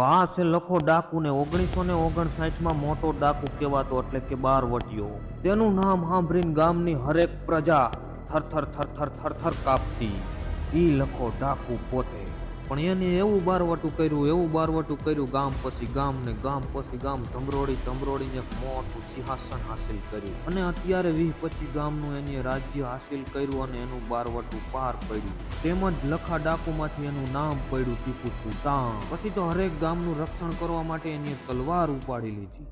આ છે લખો ડાકુ ને ઓગણીસો ને ઓગણસાઠમાં મોટો ડાકુ કહેવાતો એટલે કે બારવટીયો તેનું નામ સાંભળીને ગામની હરેક પ્રજા થરથર થરથર થરથર કાપતી. ઈ લખો ડાકુ પોતે. પણ એને એવું બારવટું કર્યું, એવું બારવટું કર્યું, ગામ પછી ગામ ને ગામ પછી ગામ, ધમરોડી ધમરોડીને મોટું સિંહાસન હાસિલ કર્યું. અને અત્યારે વીસ પચીસ ગામનું એને રાજ્ય હાસિલ કર્યું અને એનું બારવટું પાર પડ્યું. તેમજ લખા ડાકુમાંથી એનું નામ પડ્યું ટીપુ સુલતાન. પછી તો હરેક ગામનું રક્ષણ કરવા માટે એની તલવાર ઉપાડી લીધી.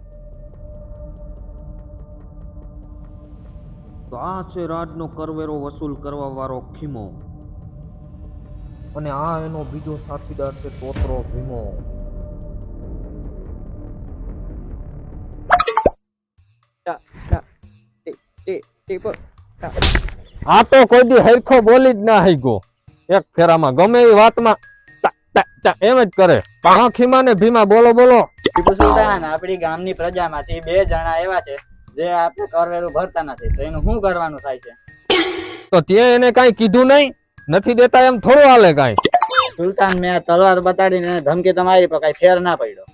તો આ છે રાજનો કરવેરો વસૂલ કરવા વાળો ખીમો. અને આ એનો બીજો સાથીદાર છે તોતરો ભીમો. આ તો કોઈ દી હરખો બોલી જ ના હઈગો એક ફેરામાં ગમે એ વાતમાં એમ જ કરે. ખીમા ને ભીમા બોલો બોલો. ટીપુ સુલતાન આપણી ગામની પ્રજામાંથી બે જણા એવા છે જે આપણે કરવેરું ભરતા નથી. તો એનું શું કરવાનું થાય છે? તો તે એને કાઈ કીધું નહીં? નથી દેતા એમ થોડું હાલે કઈ. સુલતાન મેં તલવાર બતાડીને ધમકી તમારી પર પણ કઈ ફેર ના પડ્યો.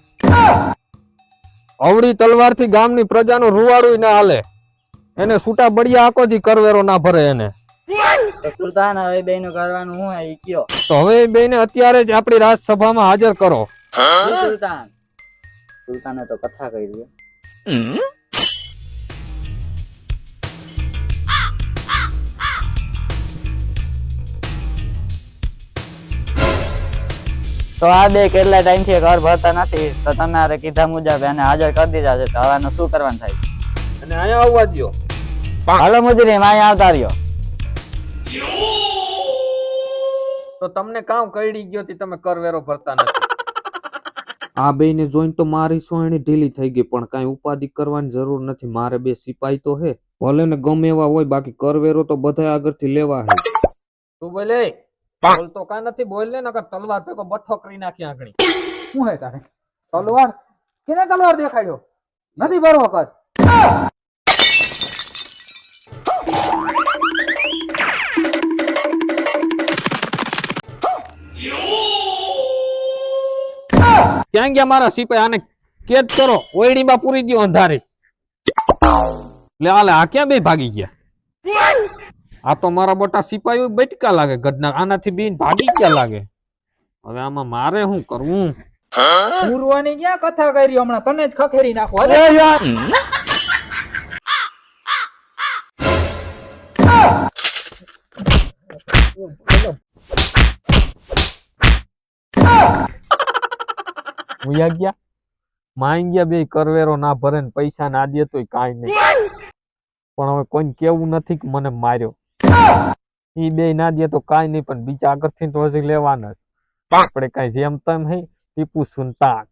અવળી તલવારથી ગામની પ્રજાનું રૂવાડું ના હાલે. એને છૂટા બળિયા દી કરવેરો ના ભરે એને. સુલતાન હવે બે નું કરવાનું હું એ કયો? તો હવે બેને અત્યારે જ આપણી રાજસભામાં હાજર કરો. સુલતાન. સુલતાને તો કથા કરી છે. તો આ બે કેટલા ટાઈમથી ઘર ભરતા નથી તો તમારે કીધા મુજબ એને હાજર કરી દીધા છે તો હવે આનું શું કરવાનું થાય? અને અહીંયા આવવા દો હાલો મુજરી અહીંયા આવતા રહ્યો. તો તમને કામ કરડી ગયો થી તમે કરવેરો ભરતા નથી. આ બેને જોઈને તો મારી સોયણી ઢીલી થઈ ગઈ પણ કાંઈ ઉપાધિ કરવાની જરૂર નથી મારે બે સિપાઈ તો હે. ભલે ને ગમે એવા હોય બાકી કરવેરો તો બધા આગળથી લેવા હે. તું બોલે બોલ તો કા નથી, બોલ ને નકર તલવાર ભેગો બઠ્ઠો કરી નાખી આંગણી શું હે તારે? તલવાર? કેને તલવાર દેખાડ્યો? નથી ભરવો કર ક્યાં ગયા મારા સિપાઈ? આને કેદ કરો. ઓયડીમાં પૂરી દ્યો અંધારે. લે આ ક્યાં બે ભાગી ગયા? આ તો મારા મોટા સિપાહીઓ બેટકા લાગે ગઢના. આનાથી બીન ભાગી ગયા લાગે? હવે આમાં મારે શું કરવું? પૂરવાની ક્યાં કથા કરી હમણાં? તને જ ખખેરી નાખો અરે અરે યાર! ઉયા ગયા? માઈ ગયા બે કરવેરો ના ભરે ને પૈસા ના દે તોય કાંઈ નહીં. પણ હવે કોઈને કેવું નથી કે મને માર્યો. ઈ બે ના દે તો કાંઈ નહીં પણ બીજા આગળથી તો હજી લેવાના જ. આપણે કાંઈ જેમ તેમ હે ટીપુ સુલતાન